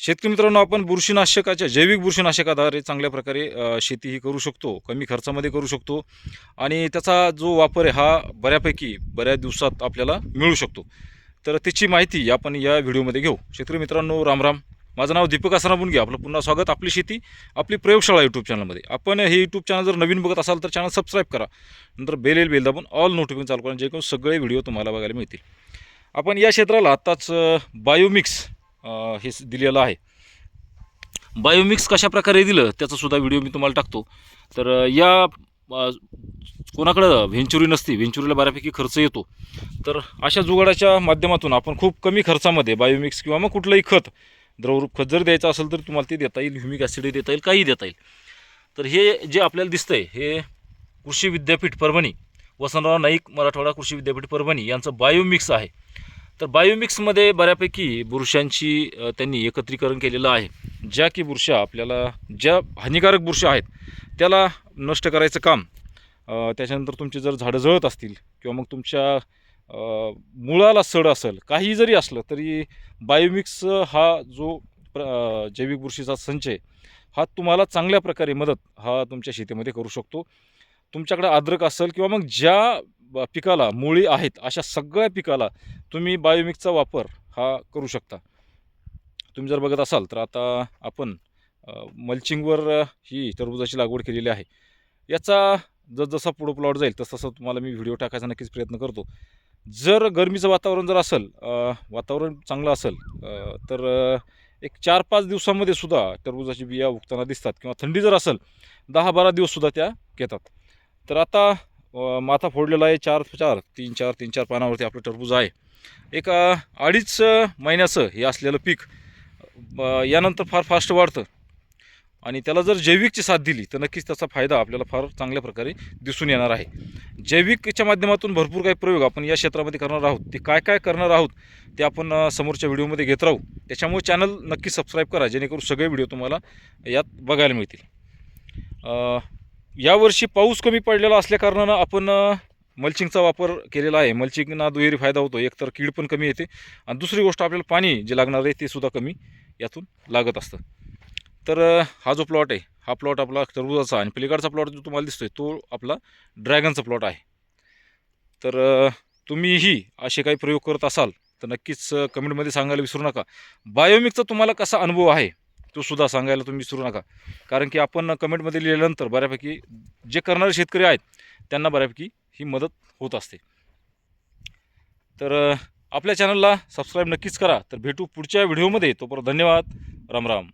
शेतकरी मित्रांनो आपण बुरशीनाशकाच्या जैविक बुरशीनाशकाद्वारे चांगल्या प्रकारे शेती ही करू शकतो कमी खर्चामध्ये करू शकतो आणि त्याचा जो वापर आहे हा बऱ्यापैकी बऱ्याच दिवसात आपल्याला मिळू शकतो. तर त्याची माहिती आपण या व्हिडिओमध्ये घेऊ. शेतकरी मित्रांनो रामराम माझं नाव दीपक आसरा आपलं पुन्हा स्वागत आपली शेती आपली प्रयोगशाळा यूट्यूब चॅनलमध्ये आपण हे यूट्यूब चॅनल जर नवीन बघत असाल तर चॅनल सबस्क्राईब करा. नंतर बेल बेल दाबून ऑल नोटिफिकेशन चालू करा जेणेकरून सगळे व्हिडिओ तुम्हाला बघायला मिळतील. आपण या क्षेत्राला आत्ताच बायोमिक्स हे दिलेलं आहे. बायोमिक्स कशा प्रकारे दिलं त्याचासुद्धा व्हिडिओ मी तुम्हाला टाकतो. तर या कोणाकडं व्हेंचुरी नसती व्हेंचुरीला बऱ्यापैकी खर्च येतो. तर अशा जुगाडाच्या माध्यमातून आपण खूप कमी खर्चामध्ये बायोमिक्स किंवा मग कुठलंही खत द्रवरूप खत जर द्यायचं असेल तर तुम्हाला ते देता येईल ह्युमिक ॲसिड देता येईल काही देता येईल. तर हे जे आपल्याला दिसतंय हे कृषी विद्यापीठ परभणी वसंतराव नाईक मराठवाडा कृषी विद्यापीठ परभणी यांचं बायोमिक्स आहे. तर बायोमिक्समध्ये बऱ्यापैकी बुरशांची त्यांनी एकत्रीकरण केलेलं आहे. ज्या की बुरशा आपल्याला ज्या हानिकारक बुरशा आहेत त्याला नष्ट करायचं काम त्याच्यानंतर तुमची जर झाडं जळत असतील किंवा मग तुमच्या मुळाला सड असेल काही जरी असलं तरी बायोमिक्स हा जो प्र जैविक बुरशीचा संच आहे हा तुम्हाला चांगल्या प्रकारे मदत हा तुमच्या शेतीमध्ये करू शकतो. तुमच्याकडे अद्रक असेल किंवा मग ज्या पिकाला मुळी आहेत अशा सगळ्या पिकाला तुम्ही बायोमिक्सचा वापर हा करू शकता. तुम्ही जर बघत असाल तर आता आपण मल्चिंगवर ही टरबुजाची लागवड केलेली आहे. याचा जसजसा पुढं प्लॉट जाईल तसं तुम्हाला मी व्हिडिओ टाकायचा नक्कीच प्रयत्न करतो. जर गरमीचं वातावरण जर असेल वातावरण चांगलं असेल तर एक चार पाच दिवसामध्ये सुद्धा टरबुजाची बिया उगताना दिसतात किंवा थंडी जर असेल दहा बारा दिवससुद्धा त्या घेतात. तर आता माथा फोडलेला आहे चार चार तीन चार तीन चार पानावरती आपलं टरबूज आहे. एक अडीच महिन्याचं हे असलेलं पीक यानंतर फार फास्ट वाढतं. आणि त्याला जर जैविकची साथ दिली तर नक्कीच त्याचा फायदा आपल्याला फार चांगल्या प्रकारे दिसून येणार आहे. जैविकच्या माध्यमातून भरपूर काही प्रयोग आपण या क्षेत्रामध्ये करणार आहोत. ते काय काय करणार आहोत ते आपण समोरच्या व्हिडिओमध्ये घेत राहू. त्याच्यामुळे चॅनल नक्की सबस्क्राईब करा जेणेकरून सगळे व्हिडिओ तुम्हाला यात बघायला मिळतील. यावर्षी पाऊस कमी पडलेला असल्याकारणानं आपण मल्चिंगचा वापर केलेला आहे. मल्चिंगना दुहेरी फायदा होतो. एकतर कीड पण कमी येते आणि दुसरी गोष्ट आपल्याला पाणी जे लागणार आहे ते सुद्धा कमी यातून लागत असतं. तर हा जो प्लॉट आहे हा प्लॉट आपला टरबुजाचा आणि पलीकडचा प्लॉट जो तुम्हाला दिसतोय तो आपला ड्रॅगनचा प्लॉट आहे. तर तुम्हीही असे काही प्रयोग करत असाल तर नक्कीच कमेंटमध्ये सांगायला विसरू नका. बायोमिकचा तुम्हाला कसा अनुभव आहे? तो सुद्धा सांगायला तुम्ही विसरू नका. कारण की आपण कमेंटमध्ये लिहिल्यानंतर बऱ्यापैकी जे करणारे शेतकरी आहेत त्यांना बऱ्यापैकी ही मदत होत असते. तर आपल्या चॅनलला सबस्क्राईब नक्कीच करा. तर भेटू पुढच्या व्हिडिओमध्ये तोपर्यंत धन्यवाद. राम राम.